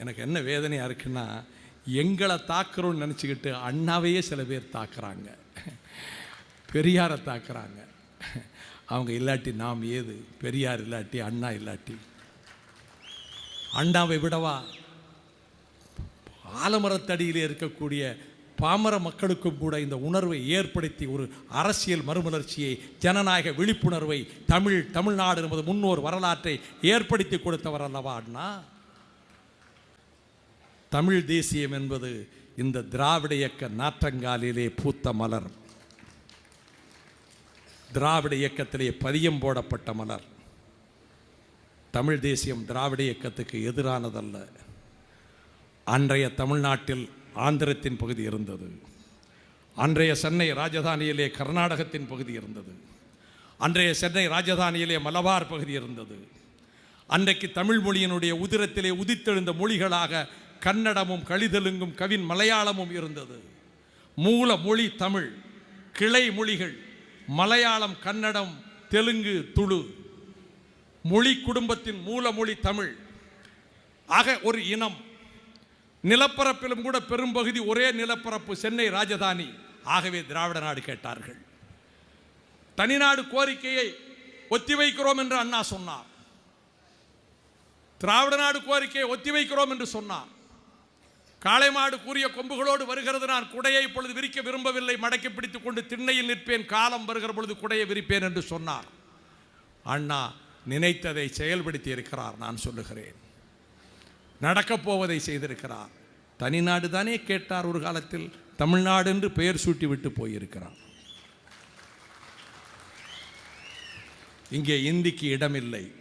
எனக்கு என்ன வேதனையாக இருக்குன்னா எங்களை தாக்குறோன்னு நினச்சிக்கிட்டு அண்ணாவையே சில பேர் தாக்குறாங்க. பெரியாரை தாக்குறாங்க. அவங்க இல்லாட்டி நாம் ஏது? பெரியார் இல்லாட்டி அண்ணா இல்லாட்டி. அண்ணாவை விடவா? ஆலமரத்தடியில் இருக்கக்கூடிய பாமர மக்களுக்கும் கூட இந்த உணர்வை ஏற்படுத்தி ஒரு அரசியல் மறுமலர்ச்சியை ஜனநாயக விழிப்புணர்வை தமிழ் தமிழ்நாடு என்பது முன்னோர் வரலாற்றை ஏற்படுத்தி கொடுத்தவர் அல்லவா அண்ணா? தமிழ் தேசியம் என்பது இந்த திராவிட இயக்க நாற்றங்காலிலே பூத்த மலர். திராவிட இயக்கத்திலே பதியம் போடப்பட்ட மலர். தமிழ் தேசியம் திராவிட இயக்கத்துக்கு எதிரானதல்ல. அன்றைய தமிழ்நாட்டில் ஆந்திரத்தின் பகுதி இருந்தது. அன்றைய சென்னை ராஜதானியிலே கர்நாடகத்தின் பகுதி இருந்தது. அன்றைய சென்னை ராஜதானியிலே மலபார் பகுதி இருந்தது. அன்றைக்கு தமிழ் மொழியினுடைய உதிரத்திலே உதித்தெழுந்த மொழிகளாக கன்னடமும் கழிதெலுங்கும் கவின் மலையாளமும் இருந்தது. மூல மொழி தமிழ் கிளை மொழிகள் மலையாளம் கன்னடம் தெலுங்கு துளு. மொழி குடும்பத்தின் மூல மொழி தமிழ். ஆக ஒரு இனம். நிலப்பரப்பிலும் கூட பெரும்பகுதி ஒரே நிலப்பரப்பு சென்னை ராஜதானி. ஆகவே திராவிட நாடு கேட்டார்கள். தனிநாடு கோரிக்கையை ஒத்திவைக்கிறோம் என்று அண்ணா சொன்னார். திராவிட நாடு கோரிக்கையை ஒத்திவைக்கிறோம் என்று சொன்னார். காளை மாடு கூறிய கொம்புகளோடு வருகிறது நான் குடையை இப்பொழுது விரிக்க விரும்பவில்லை. மடக்கி பிடித்துக் கொண்டு திண்ணையில் நிற்பேன். காலம் வருகிற பொழுது குடையை விரிப்பேன் என்று சொன்னார். அண்ணா நினைத்ததை செயல்படுத்தி இருக்கிறார் நான் சொல்லுகிறேன். நடக்கப் போவதை செய்திருக்கிறார். தனிநாடு தானே கேட்டார் ஒரு காலத்தில். தமிழ்நாடு என்று பெயர் சூட்டி விட்டு போயிருக்கிறார். இங்கே இந்திக்கு இடமில்லை.